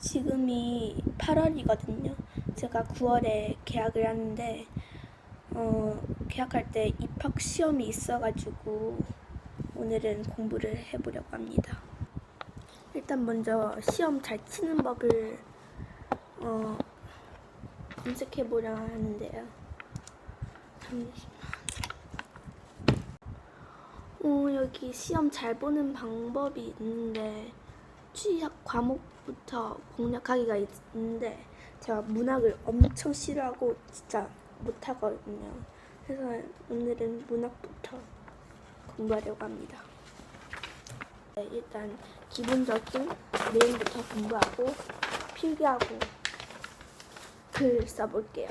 지금이 8월이거든요. 제가 9월에 계약을 하는데 어, 계약할 때 입학 시험이 있어가지고 오늘은 공부를 해보려고 합니다. 일단 먼저 시험 잘 치는 법을 어, 검색해보려 하는데요. 잠시만. 어, 여기 시험 잘 보는 방법이 있는데 취약 과목 부터 공략하기가 있는데 제가 문학을 엄청 싫어하고 진짜 못하거든요. 그래서 오늘은 문학부터 공부하려고 합니다. 네, 일단 기본적인 내용부터 공부하고 필기하고 글 써볼게요.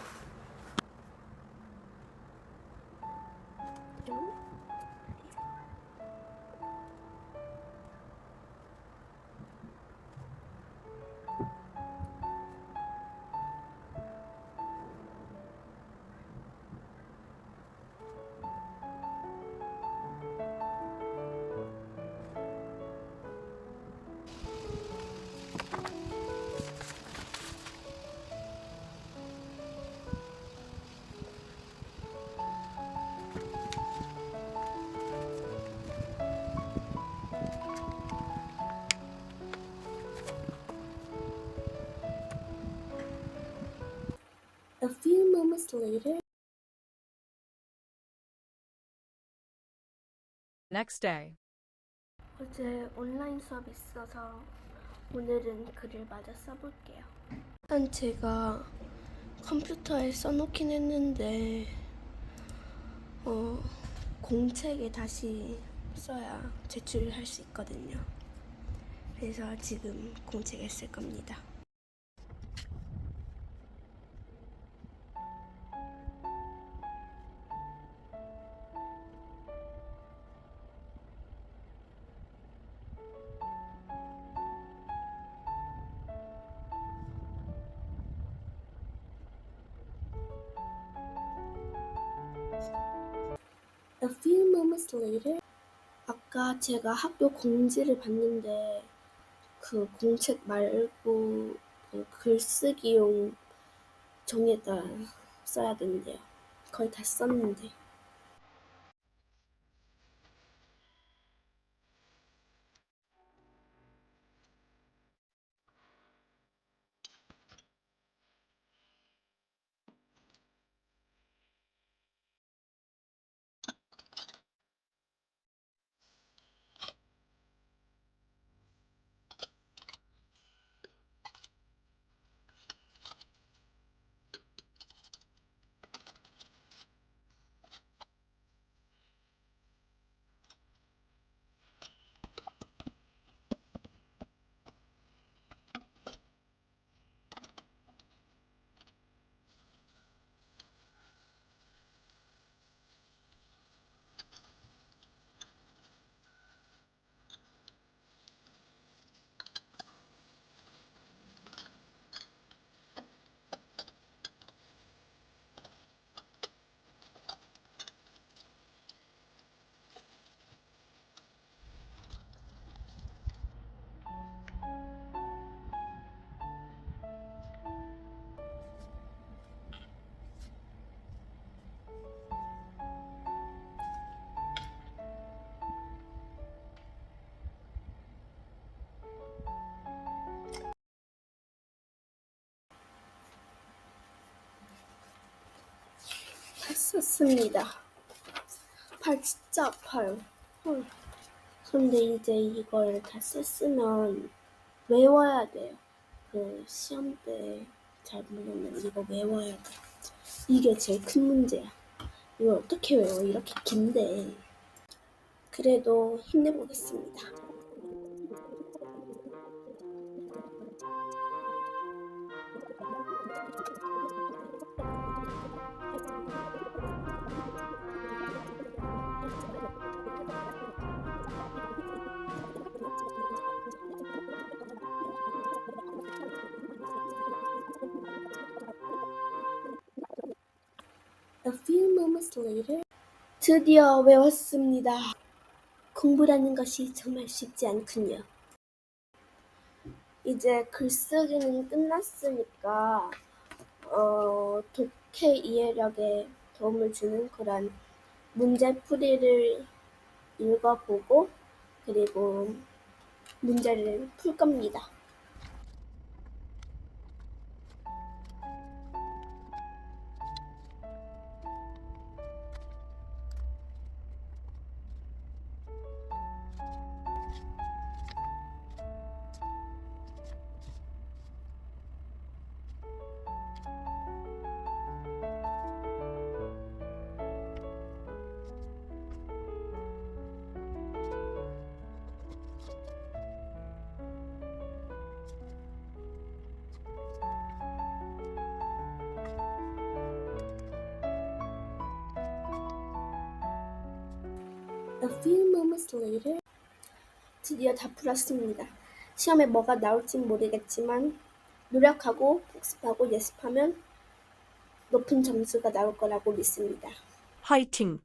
A few moments later, Next day. 어제 온라인 수업이 있어서 오늘은 글을 마저 써볼게요. 일단 제가 컴퓨터에 써놓긴 했는데 어, 공책에 다시 써야 제출을 할 수 있거든요. 그래서 지금 공책에 쓸 겁니다. A few moments later, 아까 제가 학교 공지를 봤는데 그 공책 말고 그 글쓰기용 종이에다 써야 된대요. 거의 다 썼는데. 썼습니다. 팔 진짜 아파요. 헐. 근데 이제 이걸 다 썼으면 외워야 돼요. 그 시험 때잘 모르면 이거 외워야 돼. 이게 제일 큰 문제야. 이걸 어떻게 외워? 이렇게 긴데. 그래도 힘내보겠습니다. A few moments later, 드디어 외웠습니다. 공부라는 것이 정말 쉽지 않군요. 이제 글쓰기는 끝났으니까 어, 독해 이해력에 도움을 주는 그런 문제풀이를 읽어보고 그리고 문제를 풀 겁니다. A few moments later, 드디어 다 풀었습니다. 시험에 뭐가 나올진 모르겠지만 노력하고 복습하고 예습하면 높은 점수가 나올 거라고 믿습니다. 화이팅!